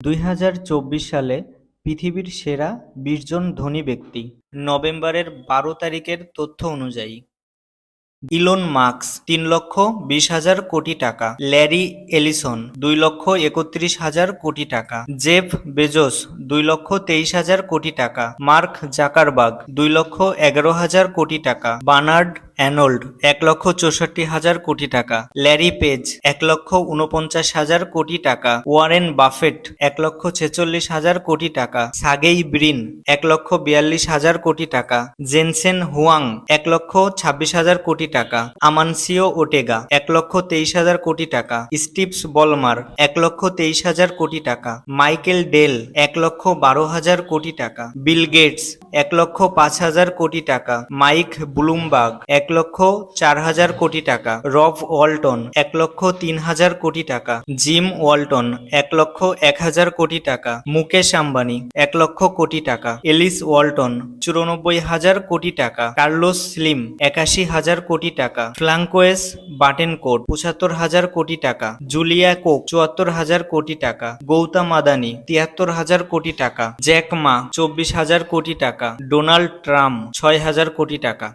দুই হাজার চব্বিশ সালে পৃথিবীর সেরা বিশ জন ধনী ব্যক্তি। নভেম্বরের বারো তারিখের তথ্য অনুযায়ী, ইলন মার্কস তিন লক্ষ বিশ হাজার কোটি টাকা, ল্যারি এলিসন দুই লক্ষ একত্রিশ হাজার কোটি টাকা, জেফ বেজোস দুই লক্ষ তেইশ হাজার কোটি টাকা, মার্ক জাকারবাগ দুই লক্ষ এগারো হাজার কোটি টাকা, বার্নার্ড অ্যানোল্ড এক লক্ষ চৌষট্টি হাজার কোটি টাকা। ল্যারি পেজ এক লক্ষ উনপঞ্চাশ হাজার কোটি টাকা। ওয়ারেন বাফেট এক লক্ষ ছেচল্লিশ হাজার কোটি টাকা। সাগেই ব্রিন এক লক্ষ বিয়াল্লিশ হাজার কোটি টাকা। জেনসেন হুয়াং এক লক্ষ ছাব্বিশ হাজার কোটি টাকা। আমানসিও ওটেগা এক লক্ষ তেইশ হাজার কোটি টাকা। স্টিভস বলমার এক লক্ষ তেইশ হাজার কোটি টাকা। মাইকেল ডেল এক লক্ষ বারো হাজার কোটি টাকা। বিল গেটস এক লক্ষ পাঁচ হাজার কোটি টাকা। মাইক ব্লুমবার্গ এক লক্ষ চার হাজার কোটি টাকা রব ওয়ালটন এক লক্ষ তিন হাজার কোটি টাকা জিম ওয়ালটন এক লক্ষ এক হাজার কোটি টাকা মুকেশ আম্বানি এক লক্ষ কোটি টাকা এলিস ওয়ালটন চুরানব্বই হাজার কোটি টাকা কার্লোস স্লিম একাশি হাজার কোটি টাকা ফ্লাঙ্কোয়েস বাটেনকোট পঁচাত্তর হাজার কোটি টাকা জুলিয়া কোক চুয়াত্তর হাজার কোটি টাকা গৌতম আদানি তিয়াত্তর হাজার কোটি টাকা জ্যাক মা চব্বিশ হাজার কোটি টাকা ডোনাল্ড ট্রাম্প ছয় হাজার কোটি টাকা